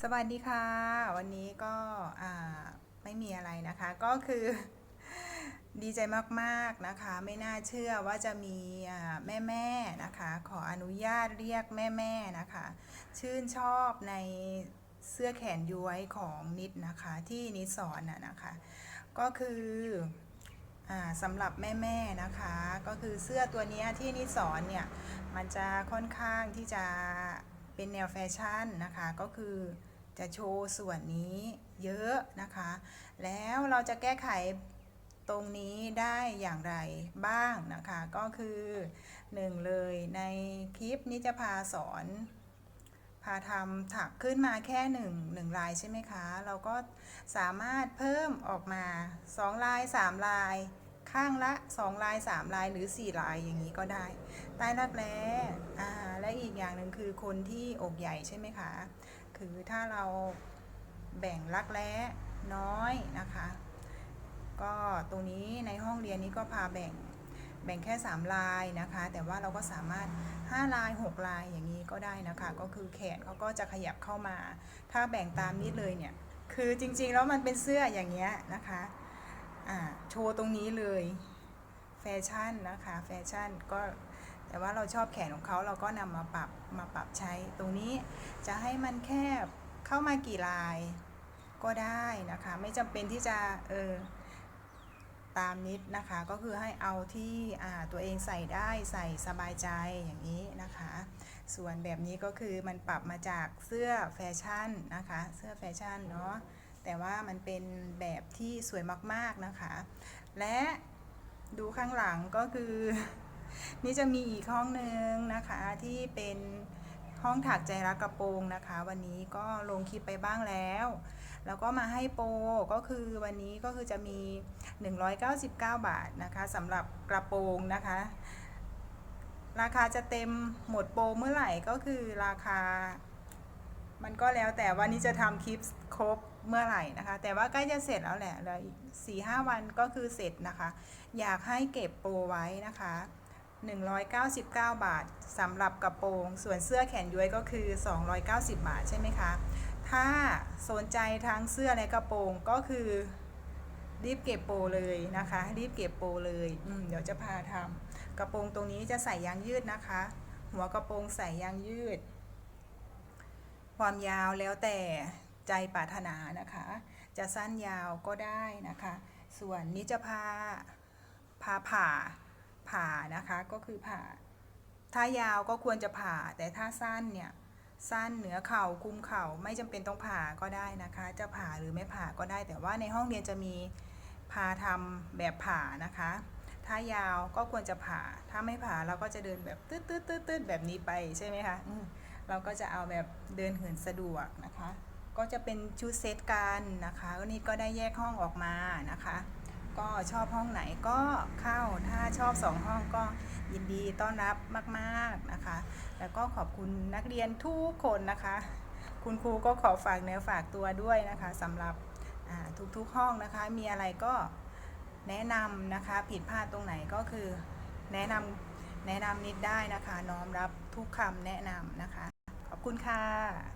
สวัสดีค่ะ วันนี้ก็ไม่มีอะไรนะคะ ก็คือดีใจมากๆนะคะ ไม่น่าเชื่อว่าจะมีแม่แม่ๆนะคะ ขออนุญาตเรียกแม่แม่ๆนะคะ ชื่นชอบในเสื้อแขนย้วยของนิดนะคะที่นิดสอนน่ะนะคะ ก็คืออสำหรับแม่ๆนะคะ ก็คือเสื้อตัวนี้ที่นิดสอนเนี่ย มันจะค่อนข้างที่จะ เป็นแนวแฟชั่นนะคะก็คือจะโชว์ส่วนนี้เยอะนะคะ แล้วเราจะแก้ไขตรงนี้ได้อย่างไรบ้างนะคะ ก็คือหนึ่งเลยในคลิปนี้จะพาสอนพาทำถักขึ้นมาแค่หนึ่งหนึ่งลายใช่ไหมคะ เราก็สามารถเพิ่มออกมา2ลาย3ลาย ข้างละ2ลาย3ลายหรือ4ลายอย่างนี้ก็ได้ ใต้รักแร้ อย่างหนึ่งคือคนที่อกใหญ่ใช่ไหมคะ คือถ้าเราแบ่งรักแร้น้อยนะคะ ก็ตรงนี้ในห้องเรียนนี้ก็พาแบ่งแบ่งแค่ 3 ลายนะคะ แต่ว่าเราก็สามารถ 5 ลาย 6 ลายอย่างนี้ก็ได้นะคะ ก็คือแขนเขาก็จะขยับเข้ามา ถ้าแบ่งตามนี้เลยเนี่ย คือจริงๆแล้วมันเป็นเสื้ออย่างเงี้ยนะคะอ่าโชว์ตรงนี้เลยแฟชั่นนะคะ แฟชั่นก็ แต่ว่าเราชอบแขนของเขาเราก็นำมาปรับมาปรับใช้ ตรงนี้จะให้มันแคบเข้ามากี่ลายก็ได้นะคะ ไม่จำเป็นที่จะเออตามนิดนะคะ ก็คือให้เอาที่ตัวเองใส่ได้ใส่สบายใจอย่างนี้นะคะ ส่วนแบบนี้ก็คือมันปรับมาจากเสื้อแฟชั่นนะคะ เสื้อแฟชั่นเนาะแต่ว่ามันเป็นแบบที่สวยมากๆนะคะ และดูข้างหลังก็คือ นี่จะมีอีกห้องหนึ่งนะคะที่เป็นห้องถักใจรักกระโปรงนะคะ วันนี้ก็ลงคลิปไปบ้างแล้ว แล้วก็มาให้โปรก็คือวันนี้ก็คือจะมี 199 บาทนะคะสำหรับกระโปรงนะคะ ราคาจะเต็มหมดโปรเมื่อไหร่ก็คือราคา มันก็แล้วแต่วันนี้จะทำคลิปครบเมื่อไหร่นะคะ แต่ว่าใกล้จะเสร็จแล้วแหละเหลยสี่ห้าวันก็คือเสร็จนะคะ อยากให้เก็บโปรไว้นะคะ 199 บาทสำหรับกระโปรง ส่วนเสื้อแขนย้วยก็คือ 290 บาทใช่ไหมคะ ถ้าสนใจทั้งเสื้อและกระโปรงก็คือรีบเก็บโปรเลยนะคะ รีบเก็บโปรเลยเดี๋ยวจะพาทำกระโปรงตรงนี้จะใส่ยางยืดนะคะ หัวกระโปรงใส่ยางยืด ความยาวแล้วแต่ใจปรารถนานะคะ จะสั้นยาวก็ได้นะคะ ส่วนนี้จะพาพาผ่า ผ่านะคะก็คือผ่า ถ้ายาวก็ควรจะผ่า แต่ถ้าสั้นเนี่ยสั้นเหนือเข่าคุมเข่าไม่จำเป็นต้องผ่าก็ได้นะคะ จะผ่าหรือไม่ผ่าก็ได้ แต่ว่าในห้องเรียนจะมีพาทำแบบผ่านะคะ ถ้ายาวก็ควรจะผ่า ถ้าไม่ผ่าเราก็จะเดินแบบตืดตืดตืดตืดแบบนี้ไปใช่ไหมคะมเราก็จะเอาแบบเดินเหินสะดวกนะคะ ก็จะเป็นชุดเซตกันนะคะนี่ก็ได้แยกห้องออกมานะคะ ก็ชอบห้องไหนก็เข้าถ้าชอบสองห้องก็ยินดีต้อนรับมากๆนะคะ แล้วก็ขอบคุณนักเรียนทุกคนนะคะ คุณครูก็ขอฝากเนื้อฝากตัวด้วยนะคะสำหรับทุกๆห้องนะคะ มีอะไรก็แนะนำนะคะผิดพลาดตรงไหนก็คือแนะนำแนะนำนิดได้นะคะ น้อมรับทุกคำแนะนำนะคะ ขอบคุณค่ะ